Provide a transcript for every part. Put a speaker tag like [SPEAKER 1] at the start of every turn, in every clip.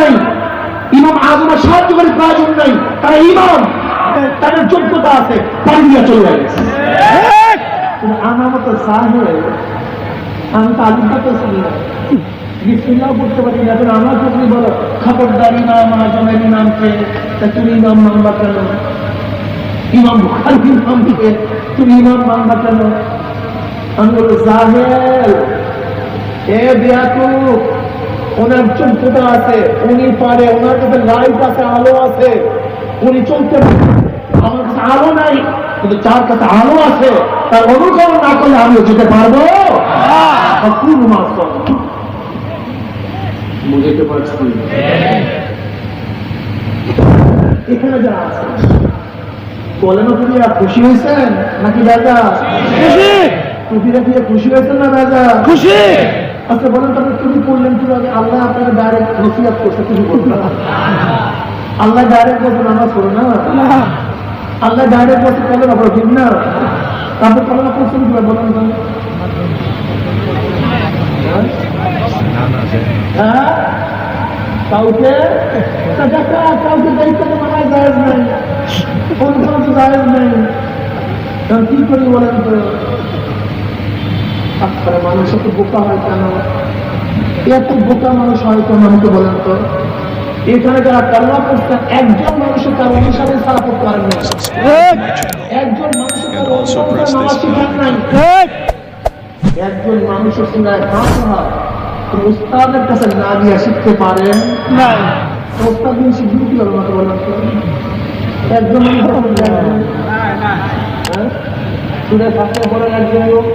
[SPEAKER 1] নাই। ইমাম আজমের সাহায্য করে প্রয়োজন নাই। তারা ইমাম তাদের যোগ্যতা আছে পানি দিয়ে চলে গেছে। আমার মতো সাহেব আমি তো আলুটা তো করতে পারি না এখন আমার যদি বলো? খবরদার ইমাম আজমের ইমামকে তা তুমি ইমাম মানবা কেন? ইমাম বুখারি ইমামকে তুমি ইমাম মানবা কেন? আমি বলব জাহেল এ ওনার যোগ্যতা আছে উনি পারে ওনার কাছে লাইট আছে আলো আছে। উনি চলতে পারে। আমার কাছে আলো নাই কিন্তু যার কাছে আলো আছে তার অনুকরণ না করলে আমিও যেতে পারব? বুঝতে পারছি এখানে যারা আছে বলেন পুরিয়া খুশি হয়েছেন নাকি দাদা?
[SPEAKER 2] খুশি!
[SPEAKER 1] টুপিরা দিয়ে খুশি? হয়েছেন না দাদা
[SPEAKER 2] খুশি!
[SPEAKER 1] আচ্ছা বলেন তবে তুমি করলেন কীভাবে? আল্লাহ আপনাকে ডাইরেক্ট নসিহাত করছে তুমি করবে আল্লাহ ডাইরেক্ট বলছে নামাজ পড়ো না। আল্লাহ ডাইরেক্ট বলছে কেন না ঠিক না? তারপর কেন না করছেন কীভাবে বলেন? হ্যাঁ? কাউকে? কাউকে দায়িত্ব মানা কি করি বলেন তো? আপনার মানুষ এত বোকা হয় কেন? এত বোকা মানুষ হয় কেন আমাকে বলেন তো। এখানে যারা কালমা করছেন একজন মানুষের কারও অনুসারে সারা করতে পারেন না। একজন মানুষের কারও অনুসারে নামাজ শিখান নাই একজন মানুষের সঙ্গে ফাঁসা উস্তাদের কাছে না গিয়ে শিখতে পারেন?
[SPEAKER 2] নাই
[SPEAKER 1] উস্তাদ দিন শিখবেন কি হবে আমাকে বলেন তো? একজন মানুষ হ্যাঁ? সুরে ফাঁসে একজন লোক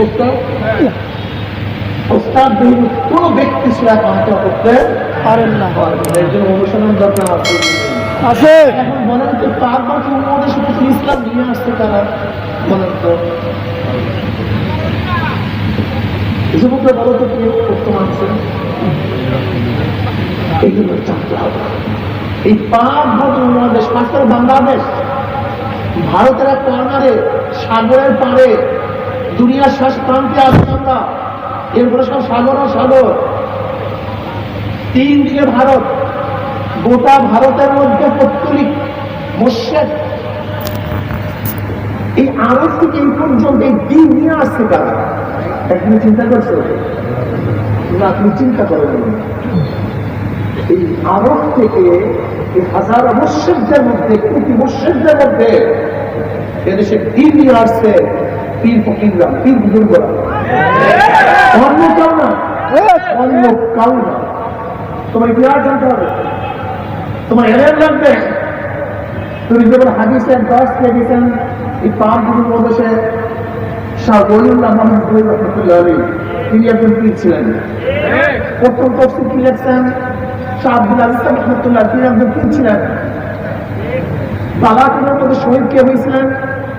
[SPEAKER 1] উস্তাদ উস্তাদ বিহীন কোনো ব্যক্তি সেরা করতে
[SPEAKER 2] পারেন না।
[SPEAKER 1] এর জন্য অনুসরণ দরকার আছে।
[SPEAKER 2] আছে।
[SPEAKER 1] এখন বলেন তো পাঁচ বছর মধ্যে শুধু ইসলাম নিয়ে আসতে তারা? বলেন তো। যুবকরা বলো তো কি করতে মানছে এই হবে। পাঁচ বাংলাদেশ। ভারতের এক কর্নারে সাগরের পাড়ে দুনিয়ার শেষ প্রান্তে আছি আমরা। এরপরে সব সাগর সাগর। তিন দিকে ভারত। গোটা ভারতের মধ্যে পত্তলিক মোশেক এই আরব থেকে এই পর্যন্ত এই দিন নিয়ে আসছে তারা একদিন চিন্তা করছে? আপনি চিন্তা করেন এই আরব থেকে এই হাজার মোশেকদের মধ্যে, কোটি মোশেকদের মধ্যে এদেশে দিন নিয়ে আসছে। পীর ফকিররা পীর বুজুর্গরা অন্য কেউ না অন্য কাউ না। তোমার ইতিহাস জানতে হবে। তোমার এলেন লাগবে। তুমি যেমন হাদিসের দশ পেয়েছেন, এই পাঁচ দিনের মধ্যে সে শাহ গলিউল্লাহ রহমতুল্লাহ আলী, তিনি একজন পীর ছিলেন। প্রথম তফসিল কি লিখছেন? শাহ আব্দুল ইসলাম রহমতুল্লাহ তিনি একজন পীর ছিলেন। বালাকুনের মধ্যে শহীদ কে হয়েছিলেন?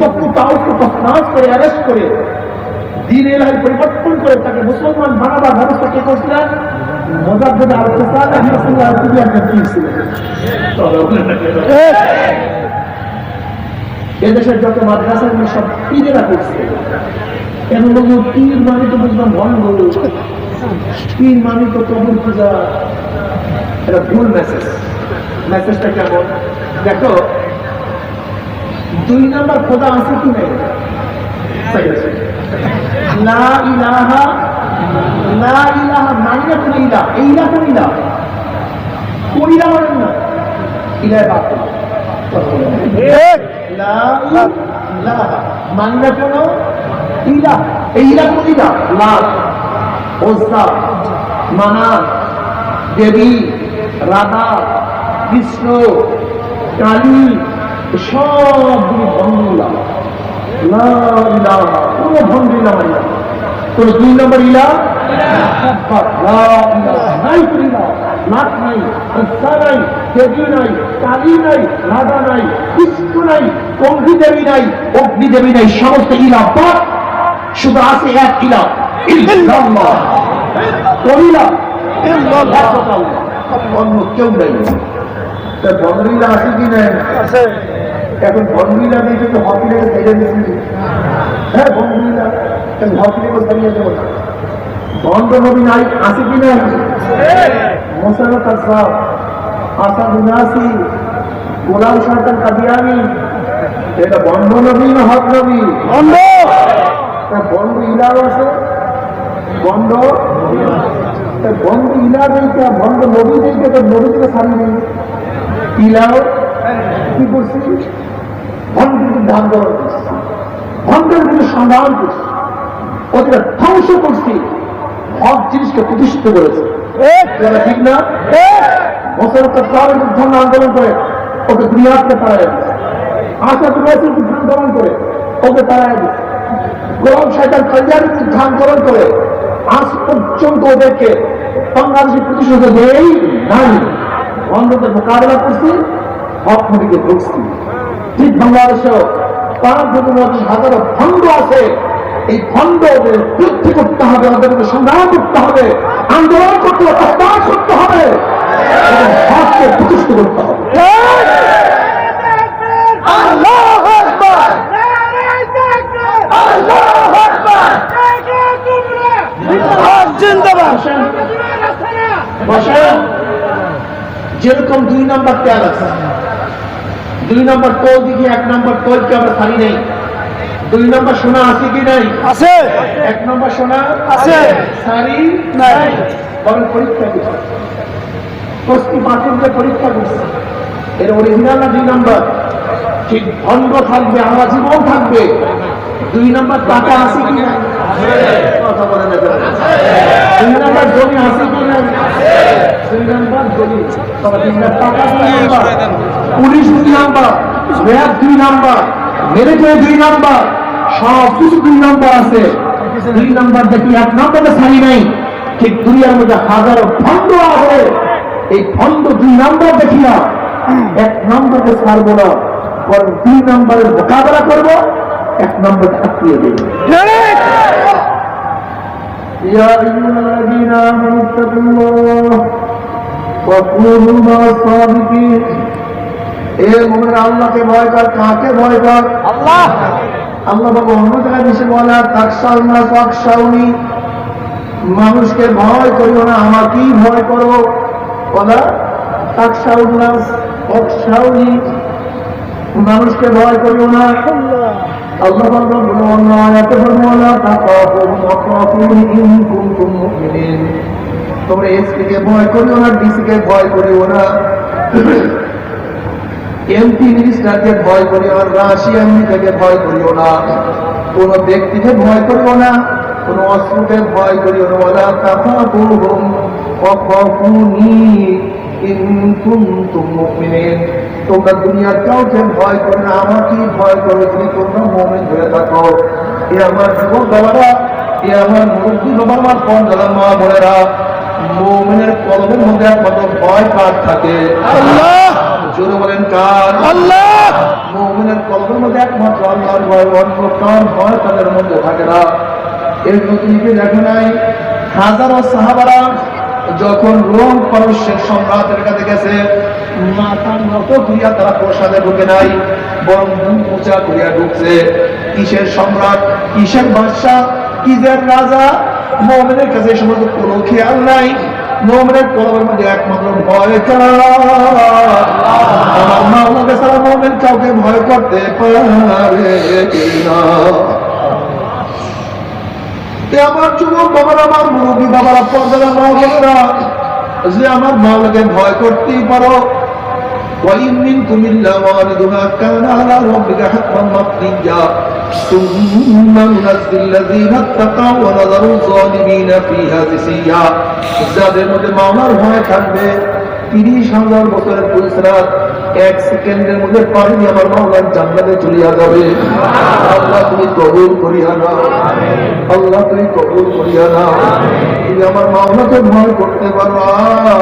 [SPEAKER 1] তক্ত তাওকে তসনাজ করে, অ্যারেস্ট করে, দিন পরিবর্তন করে তাকে মুসলমান বানাবার ব্যবস্থা কে করছিলেন ছিলেন। এদেশের যত মাদ্রাসা সব পীরেরা করছে। কেন বলব? পীর মানে তো বুঝলাম ভণ্ড পীর মানে তো কবর পূজা। এটা ভুল মেসেজ মেসেজটা কেমন? দেখো দুই নাম্বার খোদা আছে কি নেই? লা ইলাহা লা ইলাহা মানে না কোন ইলা না কোন ইলা কোন ইলা মানেন না। ইলাহ বাতিল। লা ইলাহা মানে কোন ইলা এই ইলা কোন ইলা ওজ্জা মানাত দেবী, রাধা, কৃষ্ণ, কালী সবগুলি ভঙ্গুলা কোনো ভঙ্গিলা মানে না কোন দুই নম্বর ইলা নাই ইলা নাই নাই দেবী নাই কালী নাই রাধা নাই কৃষ্ণ নাই কঙ্কি দেবী নাই অগ্নি দেবী নাই সমস্ত ইলা বাদ। শুধু আছে এক ইলা ইল্লাল্লাহ। ইলা। অন্য কেউ নাই। বন্ধুরা আছে কি নাই?
[SPEAKER 2] আছে।
[SPEAKER 1] এখন বন্ধুরা দিয়ে কিন্তু হকি লেগে ছেড়ে দিচ্ছি হ্যাঁ বন্ধুরা কেন হকি লেগে ছাড়িয়ে দেবো না। বন্ধ নবী নাই আছে কি নাই? মোসারত আসাদ আসাদ উনাসি গোলাম সরকার কাদিয়ানি এটা বন্ধ নবী না হক নবী?
[SPEAKER 2] বন্ধ!
[SPEAKER 1] তা বন্ধ ইলাও আছে। বন্ধ? বন্ধ ইলা দিকে বন্ধ নবী দিকে তো নবী থেকে সারি ইলাও? কি করছি ভণ্ডের বিরুদ্ধে আন্দোলন করছি ভণ্ডের বিরুদ্ধে সংগ্রাম করছি। ওদের ধ্বংস করছি। হক জিনিসকে প্রতিষ্ঠিত করেছে।
[SPEAKER 2] এক
[SPEAKER 1] ঠিক না? মোসারফের সাহেবের বিরুদ্ধে আন্দোলন করে ওকে দুনিয়াকে দিচ্ছে আশা দুনিয়াসের বিরুদ্ধে আন্দোলন করে ওকে দিচ্ছে গোলাম সাহেবের কল্যাণের বিরুদ্ধে আন্দোলন করে আজ পর্যন্ত ওদেরকে বাংলাদেশের প্রতিশোধ দেই নাই। অন্যদের মোকাবেলা করছি হক নদীকে ঢুকছি ঠিক বাংলাদেশেও নদী হাজারো ভণ্ড আছে। এই ভণ্ডদের বৃদ্ধি করতে হবে ওদেরকে সংগ্রাম করতে হবে আন্দোলন করতে হবে প্রত্যাহার করতে হবে এবং প্রতিষ্ঠিত করতে হবে। যেরকম দুই নম্বর তেল আছে। দুই নম্বর তোল দিকে এক নম্বর তোলকে আমরা ছাড়ি নেই। দুই নম্বর সোনা আছে কি নাই?
[SPEAKER 2] আছে।
[SPEAKER 1] এক নম্বর সোনা
[SPEAKER 2] আছে।
[SPEAKER 1] সারি
[SPEAKER 2] নাই।
[SPEAKER 1] বরং পরীক্ষা করছে প্রস্তুতি বাতিলকে পরীক্ষা করছে এর অরিজিনাল না দুই নম্বর? ঠিক ভণ্ড থাকবে আমরা জীবন থাকবে। দুই নম্বর টাকা আছে কি না কথা বলে? দুই নম্বর জমি আছে কি দুই নম্বর জমি তবে দুই নম্বর টাকা দুই নম্বর পুলিশ দুই নম্বর র্যাব দুই নম্বর দুই নম্বর সব কিছু দুই নম্বর আছে। দুই নম্বর দেখি এক নম্বরে ছাড়ি নাই। ঠিক দুনিয়ার মধ্যে হাজারো ভণ্ড আছে। এই ভণ্ড দুই নম্বর দেখি না এক নম্বরকে ছাড়বো না বরং দুই নম্বরের মোকাবেলা করব এক নম্বরকে আত্মীয় দেবো।
[SPEAKER 2] ঠিক।
[SPEAKER 1] يا أيها الذين آمنوا اتقوا الله وكونوا مع الصادقين এ মোমেন আল্লাহকে ভয় কর কাকে ভয় কর
[SPEAKER 2] আল্লাহ
[SPEAKER 1] আল্লাহ বাবা অন্য জায়গায় বেশি বলে তাকসাল না তাকসাউনি মানুষকে ভয় করিও না আমাকেই ভয় করো বলা তাকসাউল না তাকসাউনি মানুষকে ভয় করিও না
[SPEAKER 2] আল্লাহ
[SPEAKER 1] আল্লাহ পাক বলল অন্য আয়াতে বলল লা তাকাফুন ওয়াকাফুন ইন কুনতুম মুমিনিন তোমরা এসপি কে ভয় করিও না ডিসি কে ভয় করিও না। এমপি মিনিস্টারকে ভয় করিও না, রাশিয়া থেকে ভয় করিও না। কোন ব্যক্তিকে ভয় করিও না, কোন অস্ত্রকে ভয় করিও না। ওলা মুমিনিন। তোমরা দুনিয়ার কাউকে ভয় করো না আমাকেই ভয় করো যদি তোমরা মোমেন হয়ে থাকো। এ আমার যুবক বাবারা এ আমার মুরব্বী বাবা আমার কন দাদা মা বোনেরা মোমেনের কলমের মধ্যে একমাত্র ভয় পাঠ থাকে?
[SPEAKER 2] আল্লাহ!
[SPEAKER 1] জোরে বলেন কার?
[SPEAKER 2] আল্লাহ!
[SPEAKER 1] মোমেনের কলমের মধ্যে একমাত্র আল্লাহর ভয় অন্য কার ভয় তাদের মধ্যে থাকে না। এর নতুনকে দেখে নাই। হাজারো সাহাবারা যখন রোম পারস্যের সম্রাটের কাছে গেছে মাথা নত করিয়া তারা প্রসাদে ঢুকে নাই, বরং মুখ উঁচা করিয়া ঢুকছে। কিসের সম্রাট? কিসের বাদশাহ কিসের রাজা? মোমেনের কাছে সমস্ত কোনো খেয়াল নাই। মোমেনের আমার মা যে আমার মাওলাকে ভয় করতেই পারো وإن منكم إلا واردها كان على ربك حتما مقضيا ثم ننزل الذين اتقوا ونذر الظالمين فيها جثيا যাদের মধ্যে মাওলার ভয় থাকবে তিরিশ হাজার বছরের পুলিশরা এক সেকেন্ডের মধ্যে পানি দিয়ে আমার মাওলার জান্নাতে চলিয়া যাবে আল্লাহ তুমি কবুল করিয়া নাও আল্লাহ তুমি কবুল করিয়া নাও তুমি আমার মাওলাকে ভয় করতে পারো আহ,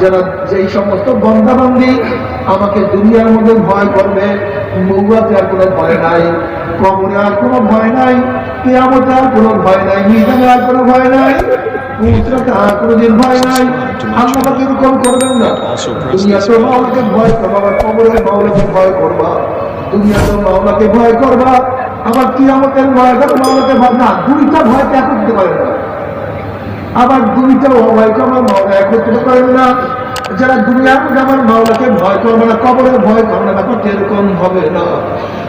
[SPEAKER 1] যারা যেই সমস্ত বন্ধাবন্দি আমাকে দুনিয়ার মধ্যে ভয় করবে মৌয়াতে আর কোনো ভয় নাই, কবরে আর কোনো ভয় নাই, কেয়ামতে আর কোনো ভয় নাই মিজানে আর কোনো ভয় নাই পুত্রতে আর কোনো ভয় নাই। আল্লাহ ভয় করবা, আবার কবরে মাওলাকে ভয় ভয় ভয় ভয় না, দুইটা ভয়কে এক করতে পারে না। আবার দুইটা ভয়কে আমার মাওলা একত্রিত করেন না। যারা দুনিয়ার মধ্যে আমার মাওলাকে ভয় করবে না কবরের ভয় করবে না ব্যাপারটা এরকম হবে না।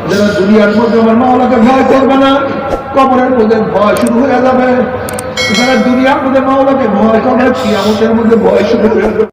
[SPEAKER 1] যারা দুনিয়ার মধ্যে আমার মাওলাকে ভয় করবে না, কবরের মধ্যে ভয় শুরু হয়ে যাবে। যারা দুনিয়ার মধ্যে মাওলাকে ভয় করবে, কিয়ামতের মধ্যে ভয় শুরু হয়ে যাবে।